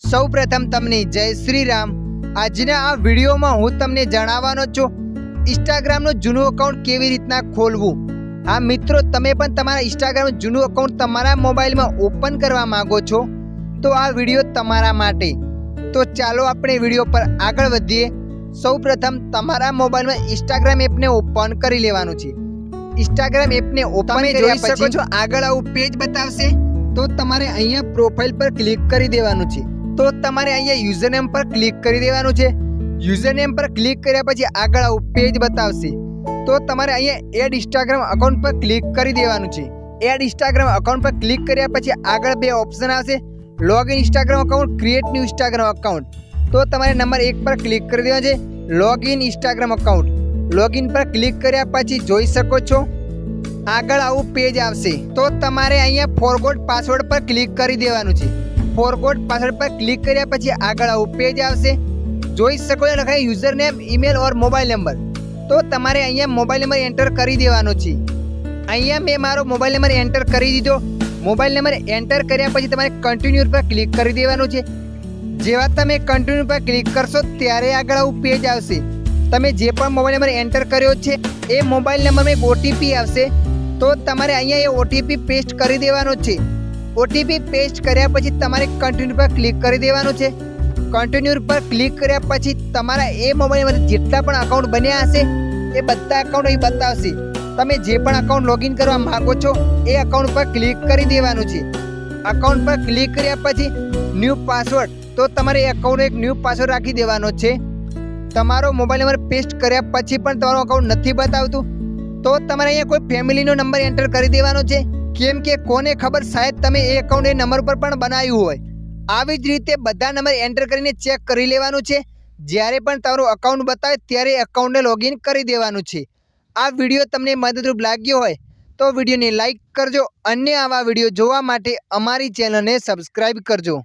સૌ પ્રથમ તમને જય શ્રી રામ આજના આ વિડીયોમાં હું તમને જણાવવાનો છું ઇન્સ્ટાગ્રામનું જૂનું અકાઉન્ટ કેવી રીતના ખોલવું? હા મિત્રો તમે પણ તમારા ઇન્સ્ટાગ્રામનું જૂનું અકાઉન્ટ તમારા મોબાઈલમાં ઓપન કરવા માંગો છો તો આ વીડિયો તમારા માટે. તો ચાલો આપણે વીડિયો પર આગળ વધીએ. સૌ પ્રથમ તમારા મોબાઈલમાં ઇન્સ્ટાગ્રામ એપને ઓપન કરી લેવાનું છે. ઇન્સ્ટાગ્રામ એપને ઓપન કરી જોઈ શકો છો, આગળ આવું પેજ બતાવશે તો તમારે અહીંયા પ્રોફાઇલ પર ક્લિક કરી દેવાનું છે. તો તમારે અહીંયા યુઝર નેમ પર ક્લિક કરી દેવાનું છે. યુઝર નેમ પર ક્લિક કર્યા પછી આગળ આવું પેજ બતાવશે. તો તમારે અહીંયા એડ ઇન્સ્ટાગ્રામ અકાઉન્ટ પર ક્લિક કરી દેવાનું છે. એડ ઇન્સ્ટાગ્રામ અકાઉન્ટ પર ક્લિક કર્યા પછી આગળ બે ઓપ્શન આવશે. Log in Instagram account create new Instagram account તો તમારે નંબર એક પર ક્લિક કરી દેવાનો છે. Log in Instagram account login પર ક્લિક કર્યા પછી જોઈ શકો છો. આગળ આવું પેજ આવશે. તો તમારે અહીંયા ફોરગોટ પાસવર્ડ પર ક્લિક કરી દેવાનું છે. ફોરગોટ પાસવર્ડ પર ક્લિક કર્યા પછી આગળ આવું પેજ આવશે. જોઈ શકો લખાય user name email or mobile number તો તમારે અહીંયા મોબાઈલ નંબર એન્ટર કરી દેવાનો છે. અહીંયા મેં મારો મોબાઈલ નંબર એન્ટર કરી દીધો. મોબાઈલ નંબર એન્ટર કર્યા પછી તમારે કન્ટિન્યુ પર ક્લિક કરી દેવાનું છે. જેવા તમે કન્ટિન્યુ પર ક્લિક કરશો ત્યારે આગળ આવું પેજ આવશે. તમે જે પણ મોબાઈલ નંબર એન્ટર કર્યો છે, એ મોબાઈલ નંબરમાં એક ઓટીપી આવશે. તો તમારે અહીંયા એ ઓટીપી પેસ્ટ કરી દેવાનો છે. ઓટીપી પેસ્ટ કર્યા પછી તમારે કન્ટિન્યુ પર ક્લિક કરી દેવાનું છે. કન્ટિન્યુ પર ક્લિક કર્યા પછી તમારા એ મોબાઈલમાંથી જેટલા પણ અકાઉન્ટ બન્યા હશે, એ બધા અકાઉન્ટ અહીં બતાવશે. તમે જે પણ અકાઉન્ટ લોગિન કરવા માંગો છો, એ અકાઉન્ટ પર ક્લિક કરી દેવાનું છે. અકાઉન્ટ પર ક્લિક કર્યા પછી ન્યૂ પાસવર્ડ તો તમારે એ અકાઉન્ટ એક ન્યૂ પાસવર્ડ રાખી દેવાનો છે. તમારો મોબાઈલ નંબર પેસ્ટ કર્યા પછી પણ તમારું અકાઉન્ટ નથી બતાવતું, તો તમારે અહીંયા કોઈ ફેમિલીનો નંબર એન્ટર કરી દેવાનો છે. કેમ કે કોને ખબર શાયદ તમે એ એકાઉન્ટ એ નંબર પર પણ બનાવ્યું હોય. આવી જ રીતે બધા નંબર એન્ટર કરીને ચેક કરી લેવાનું છે. જ્યારે પણ તમારું અકાઉન્ટ બતાવે ત્યારે અકાઉન્ટને લોગિન કરી દેવાનું છે. આ વીડિયો તમને મદદરૂપ લાગ્યો હોય તો વિડીયોને લાઈક કરજો. અન્ય આવા વીડિયો જોવા માટે અમારી ચેનલને સબસ્ક્રાઈબ કરજો.